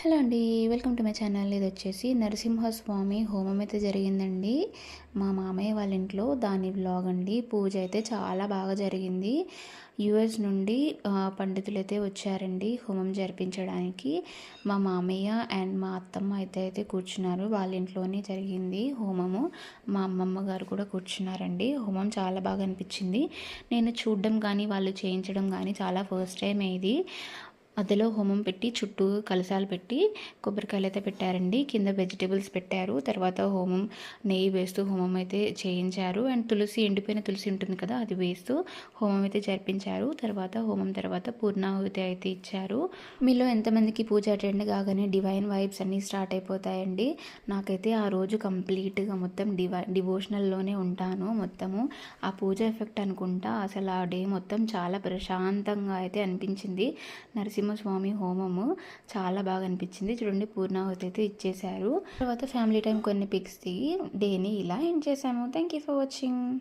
Hello అండి welcome to my channel. ఇది వచ్చేసి నరసింహస్వామి హోమం అయితే జరిగిందండి. మా మామయ్య వాళ్ళ ఇంట్లో దాని బ్లాగ్ అండి. పూజ అయితే చాలా బాగా జరిగింది. యుఎస్ నుండి పండితులు అయితే వచ్చారండి హోమం జరిపించడానికి. మా మామయ్య అండ్ మా అత్తమ్మ అయితే అయితే కూర్చున్నారు. వాళ్ళ ఇంట్లోనే జరిగింది హోమము. మా అమ్మమ్మ గారు కూడా కూర్చున్నారండి. హోమం చాలా బాగా అనిపించింది. నేను చూడడం కానీ వాళ్ళు చేయించడం కానీ చాలా ఫస్ట్ టైం ఇది. మధ్యలో హోమం పెట్టి చుట్టూ కలశాలు పెట్టి కొబ్బరికాయలు అయితే పెట్టారండి. కింద వెజిటేబుల్స్ పెట్టారు. తర్వాత హోమం నెయ్యి వేస్తూ హోమం అయితే చేయించారు. అండ్ తులసి ఎండిపోయిన తులసి ఉంటుంది కదా అది వేస్తూ హోమం అయితే జరిపించారు. తర్వాత హోమం తర్వాత పూర్ణాహుతి అయితే ఇచ్చారు. మీలో ఎంతమందికి పూజ అటెండ్ కాగానే డివైన్ వైబ్స్ అన్నీ స్టార్ట్ అయిపోతాయండి. నాకైతే ఆ రోజు కంప్లీట్గా మొత్తం డివై డివోషనల్లోనే ఉంటాను మొత్తము. ఆ పూజ ఎఫెక్ట్ అనుకుంటా అసలు ఆ డే మొత్తం చాలా ప్రశాంతంగా అయితే అనిపించింది. నరసింహ నరసింహస్వామి హోమము చాలా బాగా అనిపించింది. చూడండి పూర్ణాహుతి అయితే ఇచ్చేశారు. తర్వాత ఫ్యామిలీ టైం కొన్ని పిక్స్ దిగి డేని ఇలా ఎండ్ చేశాము. Thank you for watching